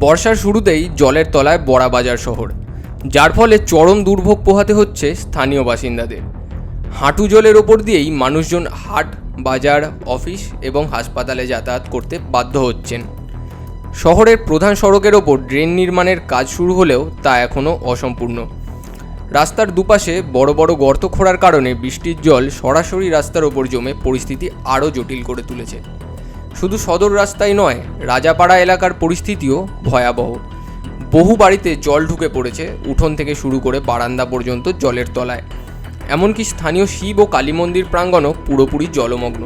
বর্ষার শুরুতেই জলের তলায় বড়াবাজার শহর। যার ফলে চরম দুর্ভোগ পোহাতে হচ্ছে স্থানীয় বাসিন্দাদের। হাঁটু জলের ওপর দিয়েই মানুষজন হাট, বাজার, অফিস এবং হাসপাতালে যাতায়াত করতে বাধ্য হচ্ছেন। শহরের প্রধান সড়কের ওপর ড্রেন নির্মাণের কাজ শুরু হলেও তা এখনও অসম্পূর্ণ। রাস্তার দুপাশে বড় বড় গর্ত খোঁড়ার কারণে বৃষ্টির জল সরাসরি রাস্তার ওপর জমে পরিস্থিতি আরও জটিল করে তুলেছে। শুধু সদর রাস্তায় নয়, রাজাপাড়া এলাকার পরিস্থিতিও ভয়াবহ। বহু বাড়িতে জল ঢুকে পড়েছে, উঠোন থেকে শুরু করে বারান্দা পর্যন্ত জলের তলায়। এমনকি স্থানীয় শিব ও কালী মন্দির প্রাঙ্গণও পুরোপুরি জলমগ্ন।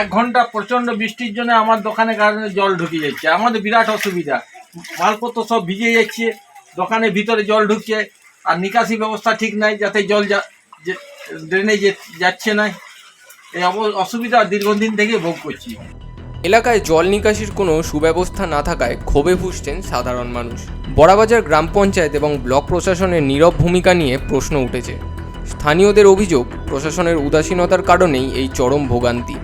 এক ঘণ্টা প্রচণ্ড বৃষ্টির জন্য আমার দোকানে কারণে জল ঢুকে যাচ্ছে। আমাদের বিরাট অসুবিধা। মালপত্র সব ভিজে যাচ্ছে, দোকানের ভিতরে জল ঢুকছে, আর নিকাশি ব্যবস্থা ঠিক নাই, যাতে জল ড্রেনে যাচ্ছে না। এই অসুবিধা দীর্ঘদিন থেকে ভোগ করছি। এলাকায় জল নিকাশির কোনো সুব্যবস্থা না থাকায় ক্ষোভে ফুসছেন সাধারণ মানুষ। বড়াবাজার গ্রাম পঞ্চায়েত এবং ব্লক প্রশাসনের নীরব ভূমিকা নিয়ে প্রশ্ন উঠেছে। স্থানীয়দের অভিযোগ, প্রশাসনের উদাসীনতার কারণেই এই চরম ভোগান্তি।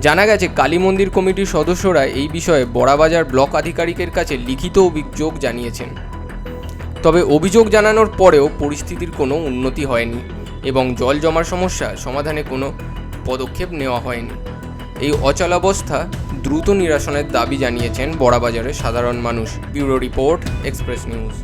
জানা গেছে, কালী মন্দির কমিটির সদস্যরা এই বিষয়ে বড়াবাজার ব্লক আধিকারিকের কাছে লিখিত অভিযোগ জানিয়েছেন। তবে অভিযোগ জানানোর পরেও পরিস্থিতির কোনো উন্নতি হয়নি এবং জল জমার সমস্যা, সমাধানে কোনো পদক্ষেপ নেওয়া হয়নি। এই অচলাবস্থা দ্রুত নিরাসনের দাবি জানিয়েছেন বড়াবাজারের সাধারণ মানুষ। Bureau report, express news.